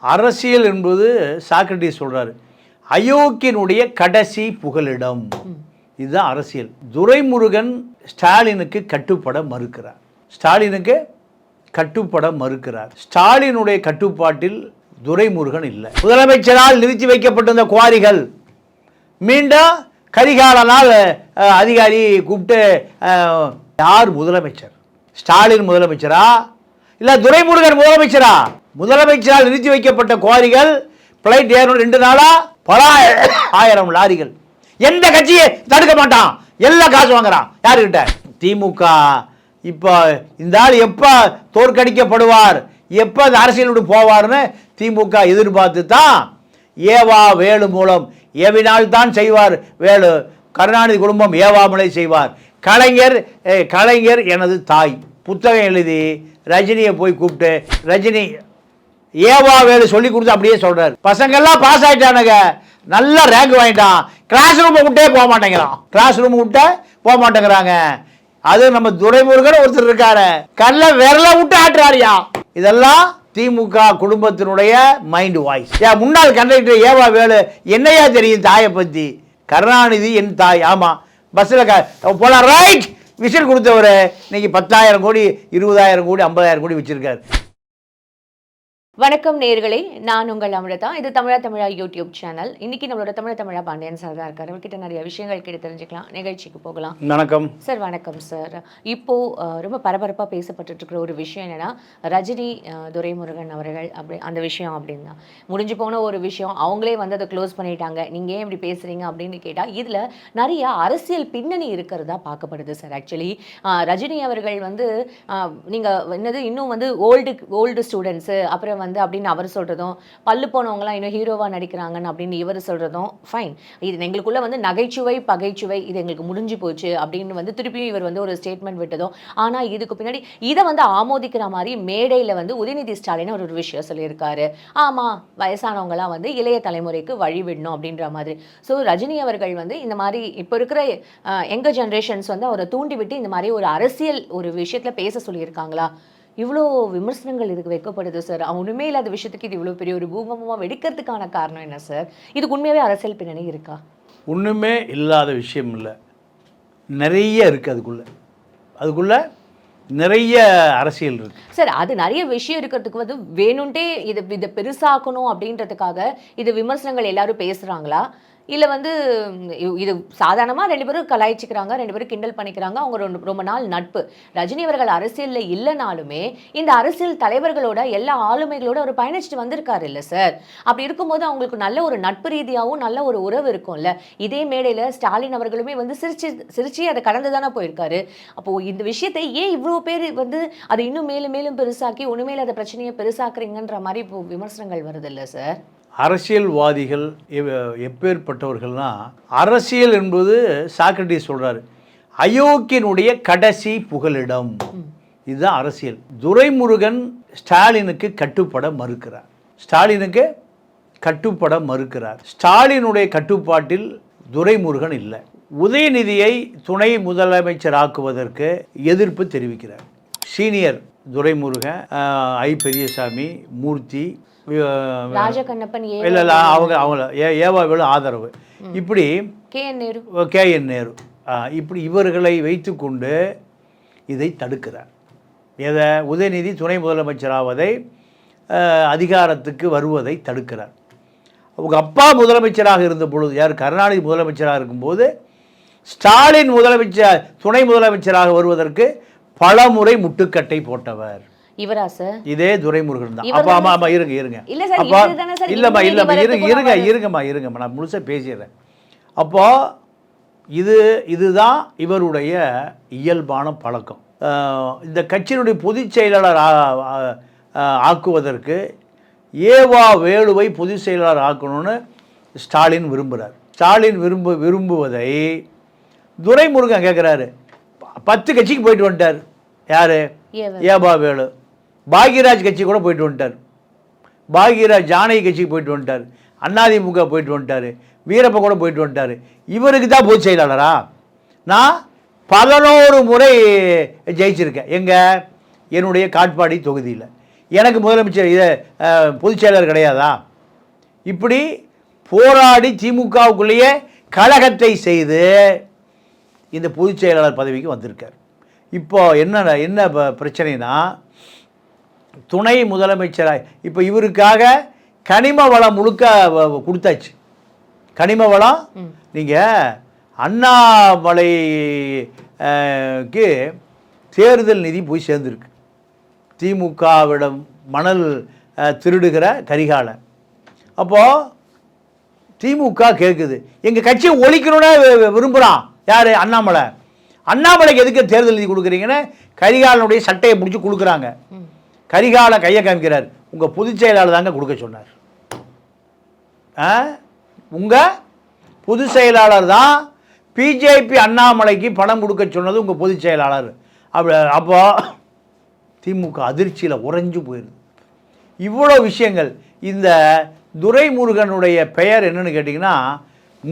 அரசியல் என்பது சாக்ரட்டிஸ் சொல்கிறாரு அயோக்கியனுடைய கடைசி புகலிடம். இதுதான் அரசியல். துரைமுருகன் ஸ்டாலினுக்கு கட்டுப்பட மறுக்கிறார். ஸ்டாலினுக்கு கட்டுப்பட மறுக்கிறார். ஸ்டாலினுடைய கட்டுப்பாட்டில் துரைமுருகன் இல்லை. முதலமைச்சரால் நிறுத்தி வைக்கப்பட்டிருந்த குவாரிகள். மீண்டும் கரிகாலனால் அதிகாரி கூப்பிட்டு யார் முதலமைச்சர்? ஸ்டாலின் முதலமைச்சரா? இல்லை துரைமுருகன் முதலமைச்சரா? முதலமைச்சரால் நிறுத்தி வைக்கப்பட்ட குவாரிகள் பிளைட் ஏறணும் ரெண்டு நாளா பல ஆயிரம் லாரிகள். எந்த கட்சியை தடுக்க மாட்டான். எல்லாம் காசு வாங்குறான். யாருக்கிட்ட? திமுக. இப்போ இந்த ஆள் எப்போ தோற்கடிக்கப்படுவார்? எப்போ இந்த அரசியல் விட்டு போவார்னு திமுக எதிர்பார்த்து தான் ஏவா வேலு மூலம் ஏவினால் தான் செய்வார் வேலு. கருணாநிதி குடும்பம் ஏவாமலை செய்வார். கலைஞர் கலைஞர் எனது தாய். புத்தகம் எழுதி ரஜினியை போய் கூப்பிட்டு ரஜினி ஏவா வேலு சொல்லி கொடுத்து அப்படியே சொல்றாரு. பசங்கெல்லாம் பாஸ் ஆயிட்டானுங்க. நல்ல ரேங்க் வாங்கிட்டான். கிளாஸ் ரூமை விட்டே போக மாட்டேங்கிறான். கிளாஸ் ரூம் விட்டே போக மாட்டேங்கிறாங்க. அது நம்ம துரைமுருகன் ஒருத்தர் இருக்காரு. கல்ல விரல விட்டு ஆட்டுறாருயா இதெல்லாம் திமுக குடும்பத்தினுடைய மைண்ட் வாய்ஸ் ஏன் முன்னாள் கண்டக்டர் ஏவா வேலு என்னையா தெரியும் தாயை பற்றி கருணாநிதி என் தாய். ஆமாம் பஸ்ஸில் க போல ரைட் விசில் கொடுத்தவர். இன்னைக்கு பத்தாயிரம் கோடி இருபதாயிரம் கோடி ஐம்பதாயிரம் கோடி வச்சுருக்காரு. வணக்கம் நேர்களே நான் உங்கள் அமிர்தா. இது தமிழா தமிழா யூடியூப் சேனல். இன்னைக்கு நம்மளோட தமிழ தமிழா பாண்டியன் சார் தான் இருக்காரு. அவர்கிட்ட நிறைய விஷயங்கள் கேட்டு தெரிஞ்சுக்கலாம். நிகழ்ச்சிக்கு போகலாம். வணக்கம். சார் வணக்கம் சார் இப்போ ரொம்ப பரபரப்பாக பேசப்பட்டுட்டு இருக்கிற ஒரு விஷயம் என்னன்னா ரஜினி துரைமுருகன் அவர்கள் அப்படி அந்த விஷயம் அப்படின்னா. முடிஞ்சு போன ஒரு விஷயம். அவங்களே வந்து அதை க்ளோஸ் பண்ணிட்டாங்க. நீங்க ஏன் இப்படி பேசுறீங்க அப்படின்னு கேட்டா இதுல நிறைய அரசியல் பின்னணி இருக்கிறதா பார்க்கப்படுது சார் ஆக்சுவலி ரஜினி அவர்கள் வந்து நீங்க என்னது இன்னும் வந்து ஓல்டு ஓல்டு ஸ்டூடெண்ட்ஸு அப்புறம் வந்து அப்படின்னு அவர் சொல்கிறதும் பல்லு போனவங்களாம் இன்னும் ஹீரோவாக நடிக்கிறாங்கன்னு அப்படின்னு இவர் சொல்கிறதும் ஃபைன் இது எங்களுக்குள்ளே வந்து நகைச்சுவை பகைச்சுவை இது எங்களுக்கு முடிஞ்சு போச்சு அப்படின்னு வந்து திருப்பியும் இவர் வந்து ஒரு ஸ்டேட்மெண்ட் விட்டதும். ஆனால் இதுக்கு பின்னாடி இதை வந்து ஆமோதிக்கிற மாதிரி மேடையில் வந்து உதயநிதி ஸ்டாலின் ஒரு ஒரு விஷயம் சொல்லியிருக்காரு. ஆமாம் வயசானவங்களாம் வந்து இளைய தலைமுறைக்கு வழி விடணும் அப்படின்ற மாதிரி. ஸோ ரஜினி அவர்கள் வந்து இந்த மாதிரி இப்போ இருக்கிற எங்கள் ஜென்ரேஷன்ஸ் வந்து அவரை தூண்டிவிட்டு இந்த மாதிரி ஒரு அரசியல் ஒரு விஷயத்தில் பேச சொல்லியிருக்காங்களா? இவ்வளோ விமர்சனங்கள் இதுக்கு வைக்கப்படுது சார் ஒன்றுமே இல்லாத விஷயத்துக்கு இது இவ்வளோ பெரிய ஒரு பூகம்பமாக வெடிக்கிறதுக்கான காரணம் என்ன சார் இதுக்கு உண்மையாகவே அரசியல் பின்னணி இருக்கா? ஒன்றுமே இல்லாத விஷயம் இல்லை. நிறைய இருக்குது அதுக்குள்ளே. அதுக்குள்ளே நிறைய அரசியல் இருக்குது சார் அது நிறைய விஷயம் இருக்கிறதுக்கு வந்து வேணும்ட்டே இதை இதை பெருசாக்கணும் அப்படின்றதுக்காக இது விமர்சனங்கள் எல்லாரும் பேசுகிறாங்களா இல்லை வந்து இது சாதாரணமாக ரெண்டு பேரும் கலாய்ச்சிக்கிறாங்க ரெண்டு பேரும் கிண்டல் பண்ணிக்கிறாங்க அவங்க ரொம்ப ரொம்ப நாள் நட்பு. ரஜினி அவர்கள் அரசியலில் இல்லைனாலுமே இந்த அரசியல் தலைவர்களோட எல்லா ஆளுமைகளோட அவர் பயணிச்சுட்டு வந்திருக்காரு இல்லை சார். அப்படி இருக்கும்போது அவங்களுக்கு நல்ல ஒரு நட்பு ரீதியாகவும் நல்ல ஒரு உறவு இருக்கும்ல. இதே மேடையில் ஸ்டாலின் அவர்களுமே வந்து சிரிச்சு சிரிச்சு அதை கடந்து தானே போயிருக்காரு. அப்போது இந்த விஷயத்தை ஏன் இவ்வளோ பேர் வந்து அதை இன்னும் மேலும் மேலும் பெருசாக்கி ஒன்றுமேல அதை பிரச்சனையை பெருசாக்குறீங்கன்ற மாதிரி இப்போ விமர்சனங்கள் வருது இல்லை சார்? அரசியல்வாதிகள் எப்பேற்பட்டவர்கள்னா அரசியல் என்பது சாக்ரட்டிஸ் சொல்கிறாரு அயோக்கியனுடைய கடைசி புகலிடம். இதுதான் அரசியல். துரைமுருகன் ஸ்டாலினுக்கு கட்டுப்பட மறுக்கிறார். ஸ்டாலினுக்கு கட்டுப்பட மறுக்கிறார். ஸ்டாலினுடைய கட்டுப்பாட்டில் துரைமுருகன் இல்லை. உதயநிதியை துணை முதலமைச்சர் ஆக்குவதற்கு எதிர்ப்பு தெரிவிக்கிறார். சீனியர் துரைமுருகன் ஐ பெரியசாமி மூர்த்தி ராஜகண்ணப்பன் இல்லை இல்லை அவங்க அவங்கள ஏ ஏவா வேலு ஆதரவு. இப்படி K N Nehru. K N Nehru. இப்படி இவர்களை வைத்துக்கொண்டு இதை தடுக்கிறார். எதை? உதயநிதி துணை முதலமைச்சராவதை அதிகாரத்துக்கு வருவதை தடுக்கிறார். அவங்க அப்பா முதலமைச்சராக இருந்த பொழுது யார்? கருணாநிதி முதலமைச்சராக இருக்கும்போது ஸ்டாலின் முதலமைச்சர் துணை முதலமைச்சராக வருவதற்கு பலமுறை முட்டுக்கட்டை போட்டவர். இவரா சார் இதே துரைமுருகன் தான். அப்பா ஆமா ஆமா இருங்க இருங்க. இல்ல சார், அப்பா இல்லம்மா இருங்க இருங்கம்மா இருங்கம்மா. நான் முழுசா பேசிடுறேன். அப்போ இது இதுதான் இவருடைய இயல்பான பழக்கம். இந்த கட்சியினுடைய பொதுச் செயலாளர் ஆக்குவதற்கு ஏவா வேலுவை பொதுச் செயலாளர் ஆக்கணும்னு ஸ்டாலின் விரும்புகிறார் ஸ்டாலின் விரும்பு விரும்புவதை துரைமுருகன் கேட்குறாரு பத்து கட்சிக்கு போயிட்டு வந்துட்டார். யாரு. ஏபா வேலு. பாக்யராஜ் கட்சி கூட போயிட்டு வந்துட்டார். பாக்யராஜ் ஜானகி கட்சிக்கு போயிட்டு வந்துட்டார். அண்ணாதிமுக போயிட்டு வந்துட்டார். வீரப்ப கூட போயிட்டு வந்துட்டார். இவருக்கு தான் பொதுச் செயலாளரா? நான் பதினோரு முறை ஜெயிச்சிருக்கேன். எங்கள் என்னுடைய காட்பாடி தொகுதியில். எனக்கு முதலமைச்சர் இது பொதுச் செயலர் கிடையாதா? இப்படி போராடி திமுகவுக்குள்ளேயே கழகத்தை செய்து இந்த பொதுச் செயலாளர் பதவிக்கு வந்திருக்கார். இப்போ என்ன என்ன ப- பிரச்சனைனா துணை முதலமைச்சராக இப்போ இவருக்காக கனிம வளம் முழுக்க கொடுத்தாச்சு. கனிம வளம் நீங்கள் அண்ணாமலை அஹ், க்கு தேர்தல் நிதி போய் சேர்ந்துருக்கு. திமுகவிடம் மணல் திருடுகிற கரிகாலன். அப்போது திமுக கேட்குது எங்கள் கட்சியை ஒழிக்கணும்னு விரும்புகிறான் யார்? அண்ணாமலை. அண்ணாமலைக்கு எதுக்கு தேர்தல் நிதி கொடுக்குறீங்கன்னு கரிகாலனுடைய சட்டையை பிடிச்சி கொடுக்குறாங்க. கரிகால கையை காமிக்கிறார். உங்கள் பொதுச் செயலாளர் தாங்க கொடுக்க சொன்னார். உங்கள் பொதுச் செயலாளர் தான் பிஜேபி அண்ணாமலைக்கு பணம் கொடுக்க சொன்னது உங்கள் பொதுச் செயலாளர். அப்போ அப்போ திமுக அதிர்ச்சியில் உறைஞ்சு போயிடுது இவ்வளோ விஷயங்கள். இந்த துரைமுருகனுடைய பெயர் என்னன்னு கேட்டிங்கன்னா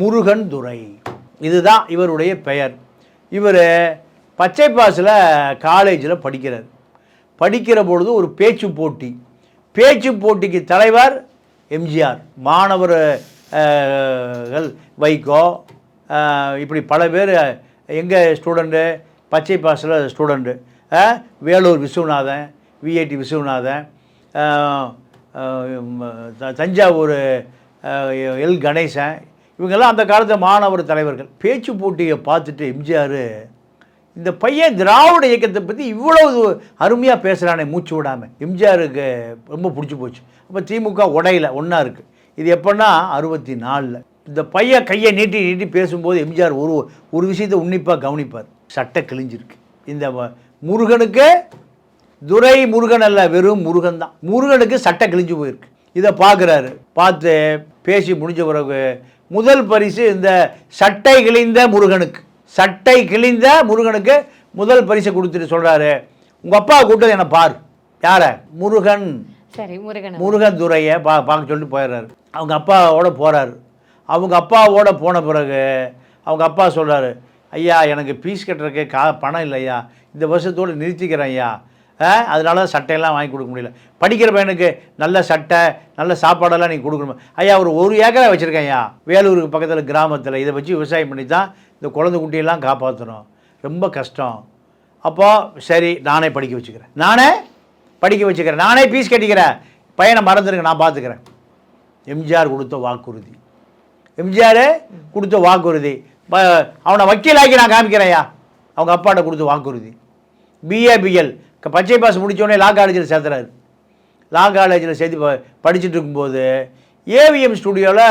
முருகன் துரை. இதுதான் இவருடைய பெயர். இவர் பச்சை பாஸில் காலேஜில் படிக்கிறார். படிக்கிற பொழுது ஒரு பேச்சு போட்டி. பேச்சு போட்டிக்கு தலைவர் எம்ஜிஆர். மாணவர் வைகோ இப்படி பல பேர் எங்கள் ஸ்டூடெண்ட்டு? பச்சை Fazil student. Vellore Viswanathan VIT Viswanathan Thanjavur L Ganesan. இவங்கெல்லாம் அந்த காலத்து மாணவர் தலைவர்கள். பேச்சு போட்டியை பார்த்துட்டு எம்ஜிஆர் இந்த பையன் திராவிட இயக்கத்தை பற்றி இவ்வளவு அருமையாக பேசுகிறானே மூச்சு விடாமல் எம்ஜிஆருக்கு ரொம்ப பிடிச்சி போச்சு. அப்போ திமுக உடையில ஒன்றா இருக்குது இது எப்போன்னா அறுபத்தி நாலில் இந்த பையன் கையை நீட்டி நீட்டி பேசும்போது எம்ஜிஆர் ஒரு ஒரு விஷயத்தை உன்னிப்பாக கவனிப்பார். சட்டை கிழிஞ்சிருக்கு. இந்த வ- முருகனுக்கு துரை முருகன் அல்ல வெறும் முருகன் தான். முருகனுக்கு சட்டை கிழிஞ்சு போயிருக்கு. இதை பார்க்குறாரு. பார்த்து பேசி முடிஞ்ச பிறகு முதல் பரிசு இந்த சட்டை கிழிந்த முருகனுக்கு. சட்டை கிழிந்த முருகனுக்கு முதல் பரிசை கொடுத்துட்டு சொல்கிறாரு உங்கள் அப்பா கூட்டது என்னை பார். யாரை? முருகன். சரி முருகன். முருகன் துரையை பா பார்க்க சொல்லிட்டு போயிடுறாரு. அவங்க அப்பாவோட போகிறாரு அவங்க அப்பாவோட போன பிறகு அவங்க அப்பா சொல்கிறாரு ஐயா எனக்கு ஃபீஸ் கட்டுறதுக்கு கா பணம் இல்லை ஐயா இந்த வருஷத்தோடு நிறுத்திக்கிறேன் ஐயா. அதனால தான் சட்டையெல்லாம் வாங்கி கொடுக்க முடியல. படிக்கிற பையனுக்கு நல்ல சட்டை நல்ல சாப்பாடெல்லாம் நீங்கள் கொடுக்கணும்? ஐயா ஒரு ஒரு ஏக்கரை வச்சுருக்கேன் ஐயா. வேலூருக்கு பக்கத்தில் கிராமத்தில். இதை வச்சு விவசாயம் பண்ணி தான் இந்த குழந்தை குட்டியெல்லாம் காப்பாற்றணும் ரொம்ப கஷ்டம். அப்போது சரி நானே படிக்க வச்சுக்கிறேன். நானே படிக்க வச்சுக்கிறேன். நானே ஃபீஸ் கட்டிக்கிறேன். பையனை மறந்துடுங்க நான் பார்த்துக்கிறேன். எம்ஜிஆர் கொடுத்த வாக்குறுதி. எம்ஜிஆர் கொடுத்த வாக்குறுதி. ப- அவனை வக்கீலாக்கி நான் காமிக்கிறேன்யா அவங்க அப்பாட்ட கொடுத்த வாக்குறுதி. பிஏபிஎல் பச்சை பாஸ் முடித்தோடனே லா காலேஜில் சேர்த்துறாரு. லா காலேஜில் சேர்த்து படிச்சுட்டு இருக்கும்போது ஏவிஎம் ஸ்டுடியோவில்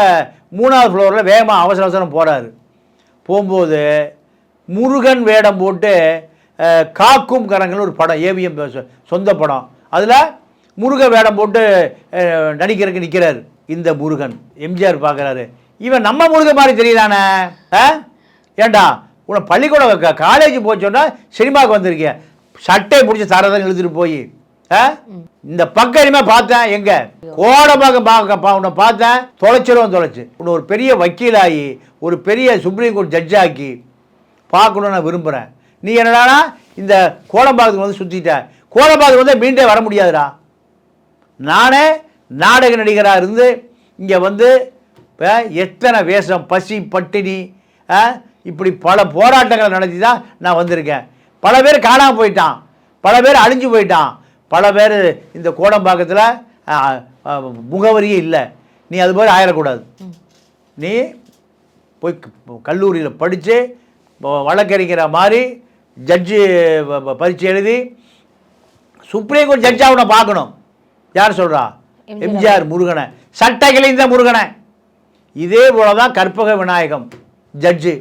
மூணாவது ஃப்ளோரில் வேகமாக அவசர அவசரம் போகிறாரு போகும்போது முருகன் வேடம் போட்டு காக்கும் கரங்கள்னு ஒரு படம் ஏவிஎம் சொந்த படம். அதில் முருக வேடம் போட்டு நடிக்கிறதுக்கு நிற்கிறார் இந்த முருகன். எம்ஜிஆர் பார்க்குறாரு இவன் நம்ம முருக மாதிரி தெரியுதானே ஆ? ஏண்டா உன்னை பள்ளிக்கூடம் காலேஜ் போச்சோன்னா சினிமாவுக்கு வந்திருக்கேன் சட்டை பிடிச்ச சாரதான் இழுத்துட்டு போய். இந்த பக்கம் இனிமே பார்த்தேன் எங்க? கோடமாக பார்க்க உன்னை பார்த்தேன் தொலைச்சிரும் தொலைச்சு. உன்னை ஒரு பெரிய வக்கீலாகி ஒரு பெரிய சுப்ரீம் கோர்ட் ஜட்ஜாக்கி பார்க்கணும்னு நான் விரும்புகிறேன் நீ என்னடானா இந்த கோடம்பாக்கத்துக்கு வந்து சுற்றிட்ட கோடம்பாக்கத்துக்கு வந்து மீண்டே வர முடியாதுடா. நானே நாடக நடிகராக இருந்து இங்கே வந்து இப்போ எத்தனை வேஷம் பசி பட்டினி ஆ, இப்படி பல போராட்டங்களை நடத்தி தான் நான் வந்திருக்கேன். பல பேர் காணாமல் போயிட்டான். பல பேர் அழிஞ்சு போயிட்டான். பல பேர் இந்த கோடம்பாக்கத்தில் முகவரியே இல்லை. நீ அது மாதிரி ஆயிடக்கூடாது. நீ போய் கல்லூரியில் படித்து வழக்கறிஞரை மாதிரி ஜட்ஜு பரீட்சை எழுதி சுப்ரீம் கோர்ட் ஜட்ஜாக உன்னை பார்க்கணும். யார் சொல்கிறா எம்ஜிஆர். எம்ஜிஆர் முருகனை. சட்டை கிழிந்த முருகனை. இதே போல தான் கற்பக விநாயகம் ஜட்ஜு.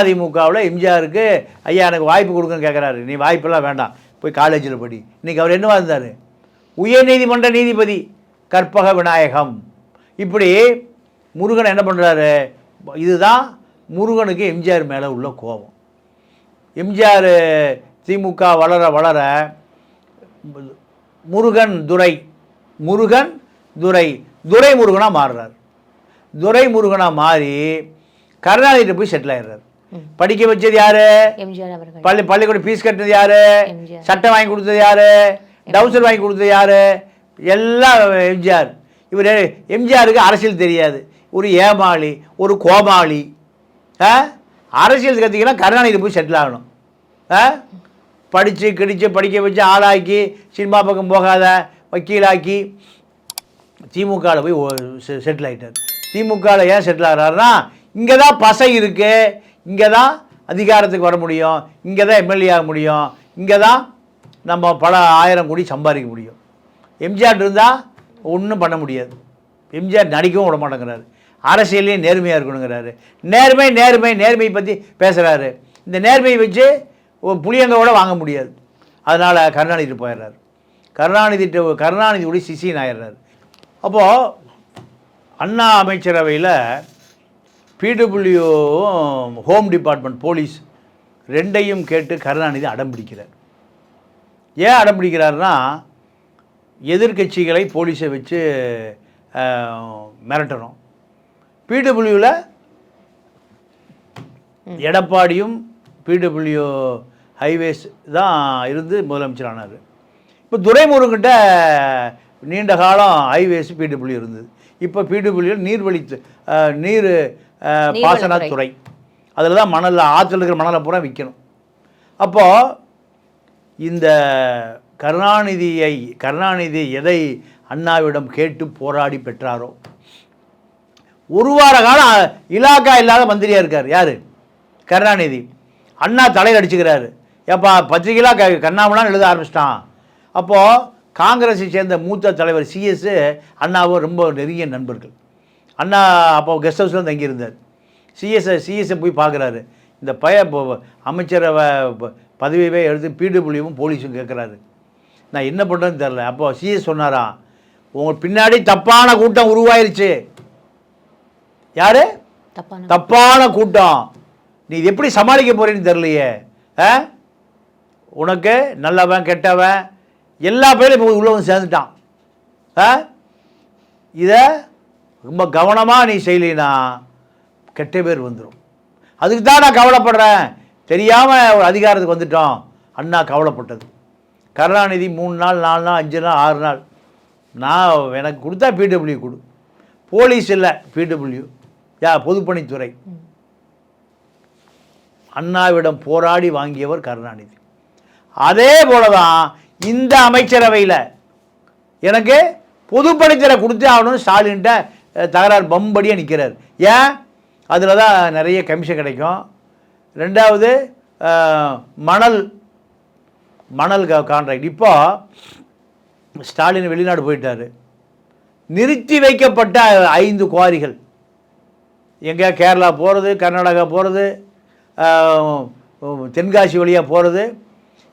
அதிமுகவில் எம்ஜிஆருக்கு ஐயா எனக்கு வாய்ப்பு கொடுங்கன்னு கேட்குறாரு நீ வாய்ப்பெல்லாம் வேண்டாம். போய் காலேஜில் படி. இன்றைக்கி அவர் என்னவா இருந்தார்? உயர்நீதிமன்ற நீதிபதி கற்பக விநாயகம். இப்படி முருகன் என்ன பண்ணுறாரு இதுதான் முருகனுக்கு எம்ஜிஆர் மேலே உள்ள கோபம். எம்ஜிஆர் திமுக வளர வளர முருகன் துரை முருகன் துரை. துரை முருகனாக மாறுறார். துரை முருகனாக மாறி கருணாநிதிட்ட போய் செட்டில் ஆயிடுறாரு. படிக்க வச்சது யாரு? பள்ளி பள்ளிக்கூட ஃபீஸ் கட்டினது யாரு. சட்டம் வாங்கி கொடுத்தது யாரு? டவுசர் வாங்கி கொடுத்தது யாரு? எல்லாம் எம்ஜிஆர். இவர் எம்ஜிஆருக்கு அரசியல் தெரியாது. ஒரு ஏமாளி ஒரு கோமாளி. அரசியல் கற்றுக்கலாம் கருணாநிதி போய் செட்டில் ஆகணும். படித்து கிடிச்சு படிக்க வச்சு ஆளாக்கி சினிமா பக்கம் போகாத வக்கீலாக்கி திமுகவில் போய் செட்டில் ஆகிட்டார் திமுகவில் ஏன் செட்டில் ஆகிறாருன்னா இங்கே தான் பசை இருக்குது இங்கே தான் அதிகாரத்துக்கு வர முடியும். இங்கே தான் எம்எல்ஏ ஆக முடியும். இங்கே தான் நம்ம பல ஆயிரம் கோடி சம்பாதிக்க முடியும். எம்ஜிஆர் இருந்தால் ஒன்றும் பண்ண முடியாது. எம்ஜிஆர் நடிக்கவும் விட மாட்டேங்கிறாரு. அரசியல்லையும் நேர்மையாக இருக்கணுங்கிறாரு. நேர்மை நேர்மை நேர்மையை பற்றி பேசுகிறாரு இந்த நேர்மையை வச்சு புளியங்கோட வாங்க முடியாது. அதனால் கருணாநிதி போயிடுறாரு. கருணாநிதி கருணாநிதியுடைய சிசின் ஆயிடுறாரு. அப்போது அண்ணா அமைச்சரவையில் பிடபிள்யூவும் ஹோம் டிபார்ட்மெண்ட் போலீஸ் ரெண்டையும் கேட்டு கருணாநிதி அடம் பிடிக்கிறார். ஏன் அடம் பிடிக்கிறாருன்னா எதிர்க்கட்சிகளை போலீஸை வச்சு மிரட்டணும். பிடபிள்யூவில் எடப்பாடியும் பிடபிள்யூ ஹைவேஸ் தான் இருந்து முதலமைச்சர் ஆனார் இப்போ துரைமுருகிட்ட நீண்ட காலம் ஹைவேஸ் பிடபிள்யூ இருந்தது. இப்போ பிடபிள்யூ நீர்வழி நீர். பாசனத்துறை அதில் தான் மணலில் ஆற்றுல இருக்கிற மணலை பூரா விற்கணும் அப்போது இந்த கருணாநிதியை கருணாநிதி எதை அண்ணாவிடம் கேட்டு போராடி பெற்றாரோ? ஒரு வார காலம் இலாக்கா இல்லாத மந்திரியாக இருக்கார். யார்? கருணாநிதி. அண்ணா தலையில் அடிச்சுக்கிறாரு. ஏப்பா பத்திரிகைலாம் க கண்ணாமலாம் எழுத ஆரம்பிச்சிட்டான். அப்போது காங்கிரஸை சேர்ந்த மூத்த தலைவர் சிஎஸ் அண்ணாவும் ரொம்ப நெருங்கிய நண்பர்கள். அண்ணா அப்போ கெஸ்ட் ஹவுஸில் தங்கியிருந்தார் சிஎஸ் சிஎஸ்ஐ போய் பார்க்குறாரு. இந்த பய ப- பதவியவே எடுத்து பிடபிள்யூவும் போலீஸும் கேட்குறாரு. நான் என்ன பண்ணுறேன்னு தெரில அப்போ சிஎஸ் சொன்னாரா உங்க பின்னாடி தப்பான கூட்டம் உருவாயிருச்சு. யாரு? தப்பான தப்பான கூட்டம். நீ இது எப்படி சமாளிக்க போறேன்னு தெரியலையே. ஆ? உனக்கு நல்லவன் கெட்டவன் எல்லா பேரும் இப்போ உள்ள வந்து சேர்ந்துட்டான். ஆ? இதை ரொம்ப கவனமாக நீ செய்யலினா கெட்ட பேர் வந்துடும் அதுக்கு தான் நான் கவலைப்படுறேன். தெரியாமல் ஒரு அதிகாரத்துக்கு வந்துட்டோம். அண்ணா கவலைப்பட்டது. கருணாநிதி மூணு நாள் நாலு நாள் அஞ்சு நாள் ஆறு நாள். நான் எனக்கு கொடுத்தா பிடபிள்யூ கொடு. போலீஸ் இல்லை பிடபிள்யூ யா பொதுப்பணித்துறை. அண்ணாவிடம் போராடி வாங்கியவர் கருணாநிதி. அதே போல தான் இந்த அமைச்சரவையில் எனக்கு பொதுப்பணித்துறை கொடுத்தே ஆகணும்னு ஸ்டாலின்ட்ட தகராறு பம்படியாக நிற்கிறார் ஏன்? அதில் தான் நிறைய கமிஷன் கிடைக்கும். ரெண்டாவது மணல் மணல் கான்ட்ராக்ட் இப்போ ஸ்டாலின் வெளிநாடு போயிட்டாரு. நிறுத்தி வைக்கப்பட்ட ஐந்து குவாரிகள். எங்கே கேரளா போகிறது கர்நாடகா போகிறது தென்காசி வழியாக போகிறது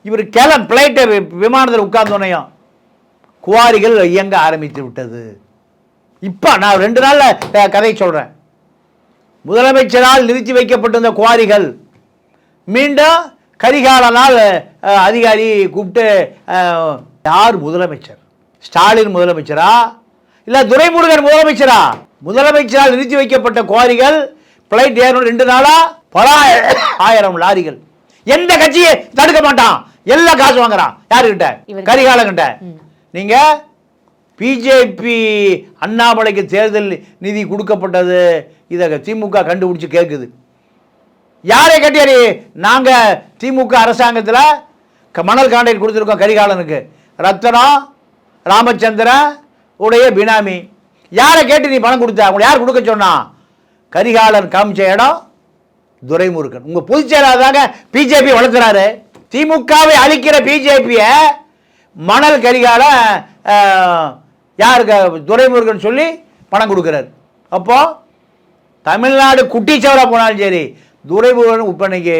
இவர் கிள பிளைட்டை விமானத்தில் உட்கார்ந்தோனையும் குவாரிகள் இயங்க ஆரம்பித்து விட்டது. இப்போ நான் ரெண்டு நாளில் கதை சொல்கிறேன் முதலமைச்சரால் நிறுத்தி வைக்கப்பட்டிருந்த குவாரிகள் மீண்டும் கரிகால நாள் அஹ், அதிகாரி கூப்பிட்டு யார் முதலமைச்சர்? ஸ்டாலின் முதலமைச்சரா? இல்லை துரைமுருகன் முதலமைச்சரா? முதலமைச்சரால் நிறுத்தி வைக்கப்பட்ட குவாரிகள் பிளைட் ஏறணும் ரெண்டு நாளா? பல ஆயிரம் லாரிகள். எந்த கட்சியை தடுக்க மாட்டான். எல்லாம் காசு வாங்குறான். யாருக்கிட்ட. கரிகாலங்கிட்ட ம். பிஜேபி அண்ணாமலைக்கு தேர்தல் நிதி கொடுக்கப்பட்டது. இதை திமுக கண்டுபிடிச்சு கேட்குது யாரை கட்டியாரு? நாங்கள் திமுக அரசாங்கத்தில் க- மணல் காண்ட்ராக்ட் கொடுத்துருக்கோம் கரிகாலனுக்கு. ரத்தனம் ராமச்சந்திரன் உடைய பினாமி. யாரை கேட்டு நீ பணம் கொடுத்த? உங்களை யார் கொடுக்க சொன்னா? கரிகாலன் காமிச்ச இடம் துரைமுருகன். உங்கள் பொதுச் செயலாளர் தாங்க பிஜேபி வளர்த்துறாரு. திமுகவை அழிக்கிற பிஜேபியை மணல் கரிகால யாருக்கு? துரைமுருகன் சொல்லி பணம் கொடுக்குறாரு. அப்போது தமிழ்நாடு குட்டிச்சவராக போனாலும் சரி துரைமுருகன் உப்பனைக்கு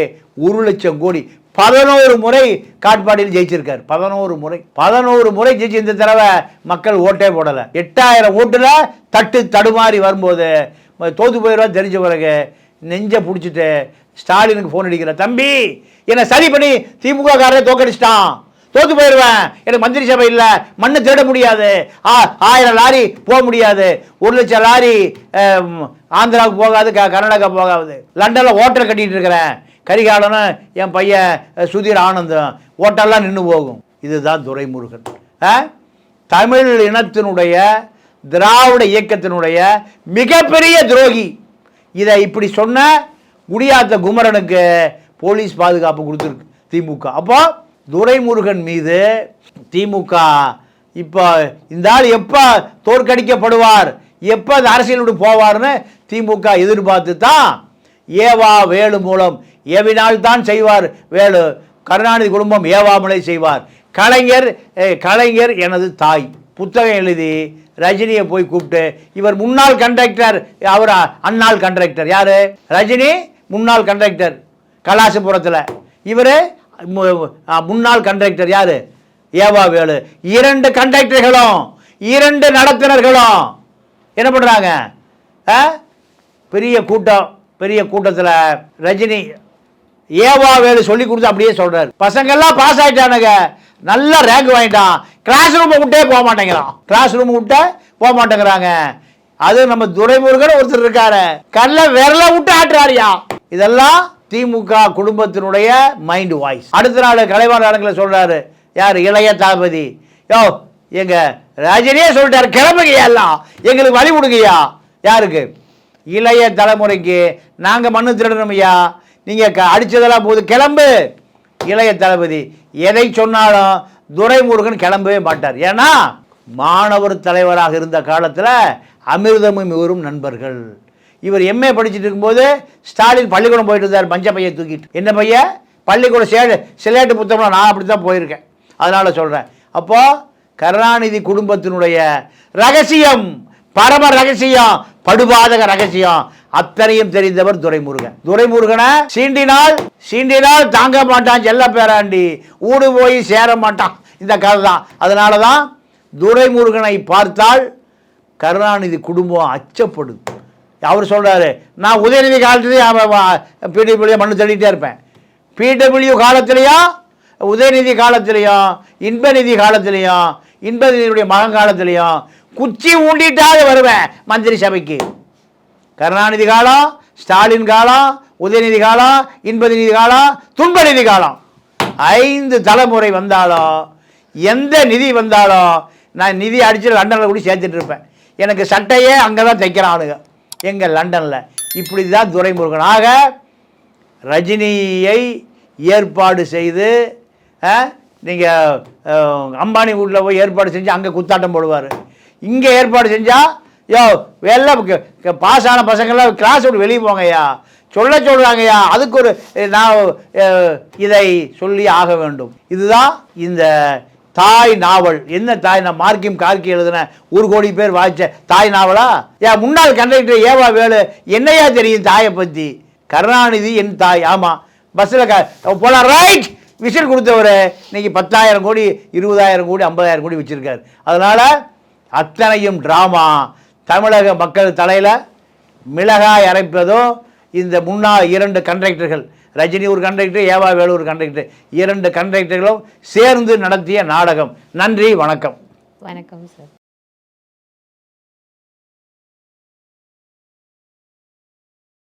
ஒரு லட்சம் கோடி பதினோரு முறை காட்பாடியில் ஜெயிச்சிருக்காரு. பதினோரு முறை பதினோரு முறை ஜெயிச்சு இந்த தடவை மக்கள் ஓட்டே போடலை. எட்டாயிரம் ஓட்டில் தட்டு தடுமாறி வரும்போது தோத்து போயிடுவா தெரிஞ்ச பிறகு நெஞ்சை பிடிச்சிட்டு ஸ்டாலினுக்கு ஃபோன் அடிக்கிற தம்பி என்னை சரி பண்ணி திமுக காரரை தோக்கடிச்சிட்டான். தோத்து போயிடுவேன். எனக்கு மந்திரி சபை இல்லை. மண்ணை திருட முடியாது. ஆ ஆயிரம் லாரி போக முடியாது. ஒரு லட்சம் லாரி ஆந்திராவுக்கு போகாது க கர்நாடகா போகாது. லண்டனில் ஓட்டல் கட்டிகிட்டு இருக்கிறேன். கரிகாலனும் என் பையன் சுதீர் ஆனந்தம் ஓட்டெல்லாம் நின்று போகும். இதுதான் துரைமுருகன். ஆ? தமிழ் இனத்தினுடைய திராவிட இயக்கத்தினுடைய மிகப்பெரிய துரோகி. இதை இப்படி சொன்ன குடியாத்த குமரனுக்கு போலீஸ் பாதுகாப்பு கொடுத்துருக்கு திமுக. அப்போது துரைமுருகன் மீது திமுக இப்போ இந்த ஆள் எப்போ தோற்கடிக்கப்படுவார்? எப்போ அந்த அரசியல் விட்டு போவார்னு திமுக எதிர்பார்த்து தான் ஏவா வேலு மூலம் ஏவினால் தான் செய்வார் வேலு. கருணாநிதி குடும்பம் ஏவாமலே செய்வார். கலைஞர் கலைஞர் எனது தாய். புத்தகம் எழுதி ரஜினியை போய் கூப்பிட்டு இவர் முன்னாள் கண்டக்டர் அவர் அன்னாள் கண்டக்டர் யார்? ரஜினி முன்னாள் கண்டக்டர் கலாசபுரத்தில். இவர் முன்னாள் கண்டக்டர் யாரு? ஏவா வேலு. இரண்டு கண்டக்டர்களும் இரண்டு நடத்துனர்களும் என்ன பண்ணுறாங்க பெரிய கூட்டம் பெரிய கூட்டத்தில் ரஜினி ஏவா வேலு சொல்லி கொடுத்து அப்படியே சொல்கிறார் பசங்கெல்லாம் பாஸ் ஆகிட்டானுங்க நல்ல ரேங்க் வாங்கிட்டான். கிளாஸ் ரூமை விட்டே போக மாட்டேங்கிறான். கிளாஸ் ரூம் விட்டே போக மாட்டேங்கிறாங்க. அது நம்ம துரைமுருகன் ஒருத்தர் இருக்காரு. கல்ல விரல விட்டு ஆட்டுறாருயா இதெல்லாம் திமுக குடும்பத்தினுடைய மைண்ட் வாய்ஸ் அடுத்த நாள் கலைவாணர் அரங்கில் சொல்கிறாரு யார்? இளைய தளபதி. யோ எங்கள் ரஜினியே சொல்லிட்டார் கிளம்புங்கய்யா எல்லாம். எங்களுக்கு வழி கொடுங்கய்யா. யாருக்கு? இளைய தலைமுறைக்கு. நாங்கள் மண்ணு திருடணும் ஐயா நீங்கள் க அடித்ததெல்லாம் போது கிளம்பு. இளைய தளபதி எதை சொன்னாலும் துரைமுருகன் கிளம்பவே மாட்டார். ஏன்னா மாணவர் தலைவராக இருந்த காலத்தில் அமிர்தமும் இவரும் நண்பர்கள். இவர் எம்ஏ படிச்சுட்டு இருக்கும்போது ஸ்டாலின் பள்ளிக்கூடம் போயிட்டு இருந்தார் மஞ்ச பையன் தூக்கிட்டு. என்ன பையன் பள்ளிக்கூடம் சேடு சிலேட்டு புத்தகம் நான் அப்படி தான் போயிருக்கேன். அதனால் சொல்கிறேன் அப்போது கருணாநிதி குடும்பத்தினுடைய ரகசியம் பரம ரகசியம் படுபாதக ரகசியம் அத்தனையும் தெரிந்தவர் துரைமுருகன். துரைமுருகனை சீண்டினால் சீண்டினால் தாங்க மாட்டான் செல்ல பேராண்டி. ஊடு போய் சேர மாட்டான். இந்த கதை தான் அதனால தான் துரைமுருகனை பார்த்தால் கருணாநிதி குடும்பம் அச்சப்படுது. அவர் சொல்கிறாரு நான் உதயநிதி காலத்துலேயும் பிடபிள்யூ மண்ணு தள்ளிகிட்டே இருப்பேன். பிடபிள்யூ காலத்திலையும் உதயநிதி காலத்திலையும் இன்பநிதி காலத்திலையும் இன்பநிதியுடைய மகன் காலத்திலையும் குச்சி ஊண்டிட்டாவது வருவேன் மந்திரி சபைக்கு. கருணாநிதி காலம் ஸ்டாலின் காலம் உதயநிதி காலம் இன்பநிதி காலம் துன்பநிதி காலம் ஐந்து தலைமுறை வந்தாலும் எந்த நிதி வந்தாலும் நான் நிதி அடிச்சு லண்டனில் கூட சேர்த்துட்டு இருப்பேன். எனக்கு சட்டையே அங்கே தான் தைக்கிறானுங்க எங்கள் லண்டனில். இப்படி தான் துரைமுருகன். ஆக ரஜினியை ஏற்பாடு செய்து நீங்கள் அம்பானி வீட்டில் போய் ஏற்பாடு செஞ்சு அங்கே குத்தாட்டம் போடுவார். இங்கே ஏற்பாடு செஞ்சால் யோ வெளில பாஸ் ஆன பசங்கள்லாம் கிளாஸ் விட்டு வெளியே போங்கய்யா. சொல்ல சொல்கிறாங்கய்யா அதுக்கு ஒரு நான் இதை சொல்லி ஆக வேண்டும். இதுதான் இந்த தாய் நாவல். என்ன தாய்? நான் மார்க்கிம் கார்க்கி எழுதின ஒரு கோடி பேர் வாய்ச்ச தாய் நாவலா? ஏன் முன்னாள் கண்டக்டர் ஏவா வேலு? என்னையா தெரியும் தாயை பற்றி கருணாநிதி என் தாய். ஆமாம் பஸ்ஸில் க போல ரைட் விசில் கொடுத்தவர் இன்னைக்கு பத்தாயிரம் கோடி இருபதாயிரம் கோடி ஐம்பதாயிரம் கோடி வச்சுருக்காரு. அதனால் அத்தனையும் ட்ராமா தமிழக மக்கள் தலையில் மிளகாய் அரைப்பதோ இந்த முன்னாள் இரண்டு கண்டக்டர்கள் ரஜினி ஒரு கண்டக்டர் ஏவா வேலு ஒரு கண்டக்டர் இரண்டு கண்டக்டர்களும் சேர்ந்து நடத்திய நாடகம். நன்றி வணக்கம். வணக்கம் சார்.